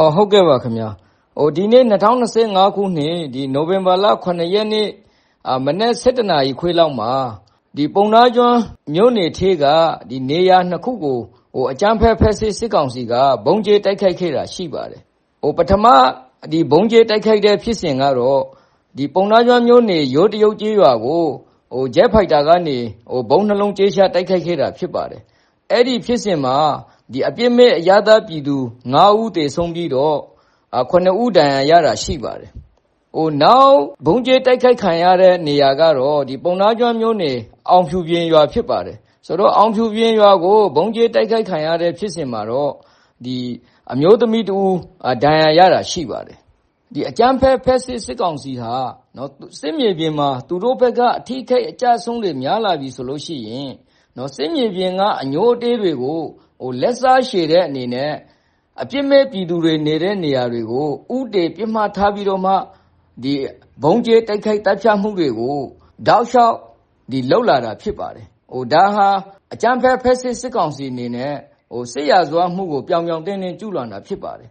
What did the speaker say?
အော်ဟုတ်ကဲ့ပါခင်ဗျာဟိုဒီနေ့2025ခုနှစ်ဒီနိုဝင်ဘာလ9ရက်နေ့အာမနေ့7နာရီခွေးလောက်မှာဒီပုံနာကျွန်းမြို့နယ်ထေးကဒီနေရာနှစ်ခုကိုဟိုအကြမ်းဖက်ဖက်စစ်စစ်ကောင်စီကဘုံကျဲတိုက်ခိုက်ခဲ့တာရှိပါတယ်ဟိုပထမဒီဘုံကျဲတိုက်ခိုက်တဲ့ဖြစ်စဉ်ကတော့ဒီပုံနာကျွန်းမြို့နယ်ရိုးတရုတ်ကြီးရွာကိုဟိုဂျက်ဖိုက်တာကနေဟိုဘုံနှလုံးကျဲချတိုက်ခိုက်ခဲ့တာဖြစ်ပါတယ်အဲ့ဒီဖြစ်စဉ်မှာ ဒီအပြစ်မဲ့အရသာပြည်သူ9ဦးတေဆုံးပြီးတော့9ဦးဒဏ်ရာရတာရှိပါတယ်။ဟိုနောက်ဘုံကျဲတိုက်ခိုက်ခံရတဲ့နေရာကတော့ဒီပုံနာကျွမ်းမျိုးနေအောင်ဖြူပြင်းရွာဖြစ်ပါတယ်။ဆိုတော့အောင်ဖြူပြင်းရွာကိုဘုံကျဲတိုက်ခိုက်ခံရတဲ့ဖြစ်စဉ်မှာတော့ဒီအမျိုးသမီးတူဒဏ်ရာရတာရှိပါတယ်။ဒီအကြမ်းဖက်ဖက်စစ်စစ်ကောင်စီဟာနော်စစ်မြေပြင်မှာသူတို့ဘက်ကအထိခိုက်အကြဆုံးတွေများလာပြီဆိုလို့ရှိရင်နော်စစ်မြေပြင်ကအညိုအတေးတွေကို ဟိုလက်စားရှည်တဲ့အနေနဲ့အပြစ်မဲ့ပြည်သူတွေနေတဲ့နေရာတွေကိုဥတေပြစ်မှတ်ထားပြီးတော့မှဒီဘုံကျဲတိုက်ခိုက်တပ်ဖြတ်မှုတွေကိုတောက်လျှောက်ဒီလှုပ်လာတာဖြစ်ပါတယ်ဟိုဒါဟာအကြမ်းဖက်ဖက်စစ်စစ်ကောင်စီအနေနဲ့ဟိုစစ်ရာဇဝမှုကိုပြောင်ပြောင်တင်းတင်းကျူးလွန်တာဖြစ်ပါတယ်